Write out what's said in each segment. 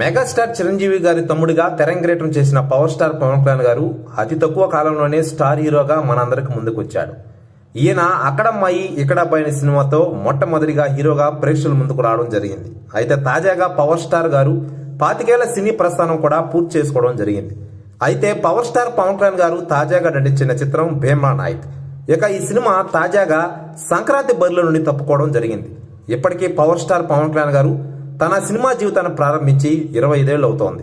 Megastar Chiranjeevi గారి తమ్ముడిగా తెరంగేటం చేసిన power star Pawan Kalyan గారు అతి తక్కువ కాలంలోనే స్టార్ హీరోగా మనందరికి ముందుకొచ్చాడు. ఈయన అక్కడమ్మాయి ఇక్కడబ్బాయి పైన సినిమాతో మొట్టమొదటిగా హీరోగా ప్రేక్షకుల ముందుకు రావడం జరిగింది. అయితే తాజాగా పవర్ స్టార్ గారు పాతికేళ్ళ సినీ ప్రస్థానం కూడా పూర్తి చేసుకోవడం జరిగింది. అయితే పవర్ స్టార్ పవన్ కళ్యాణ్ గారు తాజాగా నటించిన చిత్రం భీమా నాయక్. ఇక ఈ సినిమా తాజాగా సంక్రాంతి బరిలో నుండి తప్పుకోవడం జరిగింది. ఇప్పటికీ పవర్ స్టార్ పవన్ కళ్యాణ్ గారు తన సినిమా జీవితాన్ని ప్రారంభించి ఇరవై ఐదేళ్ళు అవుతోంది.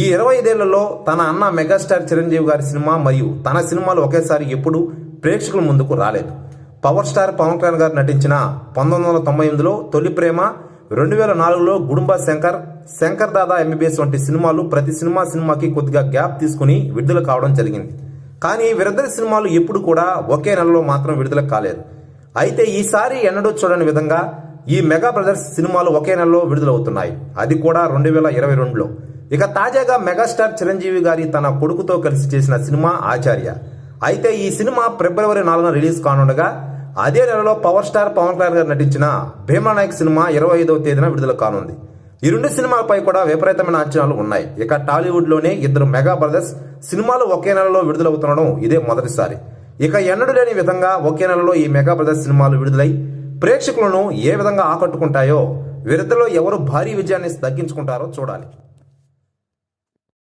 ఈ ఇరవై ఐదేళ్ళలో తన అన్న మెగాస్టార్ చిరంజీవి గారి సినిమా మరియు తన సినిమాలు ఒకేసారి ఎప్పుడూ ప్రేక్షకుల ముందుకు రాలేదు. పవర్ స్టార్ పవన్ కళ్యాణ్ గారు నటించిన పంతొమ్మిది వందల తొంభై ఎనిమిదిలో తొలి ప్రేమ రెండు వేల నాలుగులో గుడుంబ శంకర్ శంకర్ దాదా ఎంబీబీఎస్ వంటి సినిమాలు ప్రతి సినిమా సినిమాకి కొద్దిగా గ్యాప్ తీసుకుని విడుదల కావడం జరిగింది. కానీ వీరిద్దరి సినిమాలు ఎప్పుడు కూడా ఒకే నెలలో మాత్రం విడుదల కాలేదు. అయితే ఈసారి ఎన్నడూ చూడని విధంగా ఈ మెగా బ్రదర్స్ సినిమాలు ఒకే నెలలో విడుదలవుతున్నాయి. అది కూడా రెండు వేల ఇరవై రెండులో. ఇక తాజాగా మెగాస్టార్ చిరంజీవి గారి తన కొడుకుతో కలిసి చేసిన సినిమా ఆచార్య. అయితే ఈ సినిమా ఫిబ్రవరి నాలుగున రిలీజ్ కానుండగా అదే నెలలో పవర్ స్టార్ పవన్ కళ్యాణ్ గారు నటించిన భీమానాయక్ సినిమా ఇరవై ఐదవ తేదీన విడుదల కానుంది. ఈ రెండు సినిమాలపై కూడా విపరీతమైన అంచనాలు ఉన్నాయి. ఇక టాలీవుడ్లోనే ఇద్దరు మెగా బ్రదర్స్ సినిమాలు ఒకే నెలలో విడుదలవుతుండడం ఇదే మొదటిసారి. ఇక ఎన్నడూ లేని విధంగా ఒకే నెలలో ఈ మెగా బ్రదర్స్ సినిమాలు విడుదలై ప్రేక్షకులను ఏ విధంగా ఆకట్టుకుంటాయో వీరిద్దరిలో ఎవరు భారీ విజయాన్ని దక్కించుకుంటారో చూడాలి.